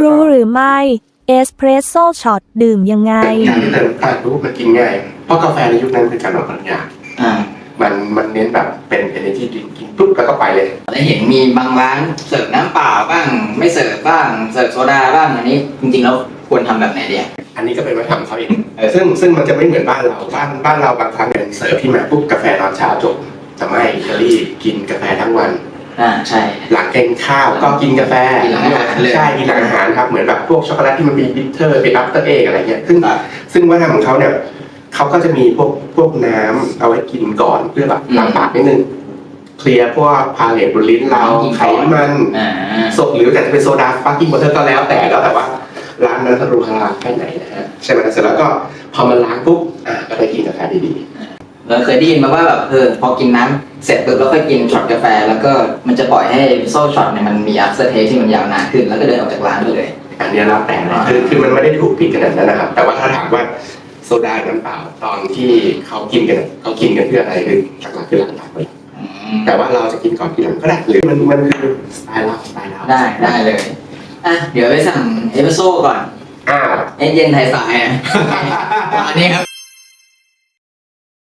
รู้หรือไม่เอสเพรสโซ่ช็อตดื่มยังไง การที่เติมตาลปุ๊บมันกินง่าย เพราะกาแฟในยุคนั้นเป็นการลดน้ำยาอ่ามันมันเน้นแบบเป็น energy drink กินปุ๊บแล้วก็ไปเลยได้เห็นมีบางร้านเสิร์ฟน้ำเปล่าบ้าง ไม่เสิร์ฟบ้าง เสิร์ฟโซดาบ้างอันนี้จริงๆแล้วควรทำแบบไหนดีอะอันนี้ก็เป็นวัฒนธรรมเขาเองเออซึ่งซึ่งมันจะไม่เหมือนบ้านเราบ้านบ้านเราบางครั้งเนี่ยเสิร์ฟที่มาปุ๊บกาแฟตอนเช้าจบแต่ไม่อิตาลีกินกาแฟทั้งวัน อ่าใช่ หลังกินข้าวก็กินกาแฟกินหลังอาหารเลย ใช่กินหลังอาหารครับเหมือนแบบพวกช็อกโกแลตที่มันมีบิทเทอร์เป็นอัปเตอร์เอกอะไรเงี้ยซึ่งครับซึ่งวัฒนธรรมของเขาเนี่ยเขาก็จะมีพวกพวกน้ำเอาไว้กินก่อนเพื่อแบบล้างปากนิดนึงเคลียร์พวกพาเลตบนลิ้นเราไขมันอ่าสดหรือแต่จะเป็นโซดาสปาร์กิ้งวอเตอร์ก็แล้วแต่แล้วแต่ว่าร้านนั้นทะลุฮาลาลแค่ไหนนะฮะใช่ไหมเสร็จแล้วก็พอมันล้างปุ๊บอะก็ไปกินกาแฟดี เราเคยได้ยินมาว่าแบบเออพอกินน้ำเสร็จปุ๊บแล้วค่อยกินช็อตกาแฟ แล้วก็มันจะปล่อยให้โซ่ช็อตเนี่ยมันมี after taste ที่มันยาวนานขึ้น แล้วก็เดินออกจากร้านไปเลย อันเนี้ยแล้วแต่นะคือคือมันไม่ได้ถูกผิดขนาดนั้นนะครับ แต่ว่าถ้าถามว่าโซดาน้ำเปล่าตอนที่เขากินกันเขากินกันเพื่ออะไรคือหลักๆคือหลังปากเลยแต่ว่าเราจะกินก่อนกินหลังก็ได้หรือมันมันคือสไตล์เราสไตล์เราได้ได้เลยอะเดี๋ยวไปสั่งเอสเปรสโซ่ก่อนอ้าเอ็นเย็นไทยสายอะอันนี้ครับ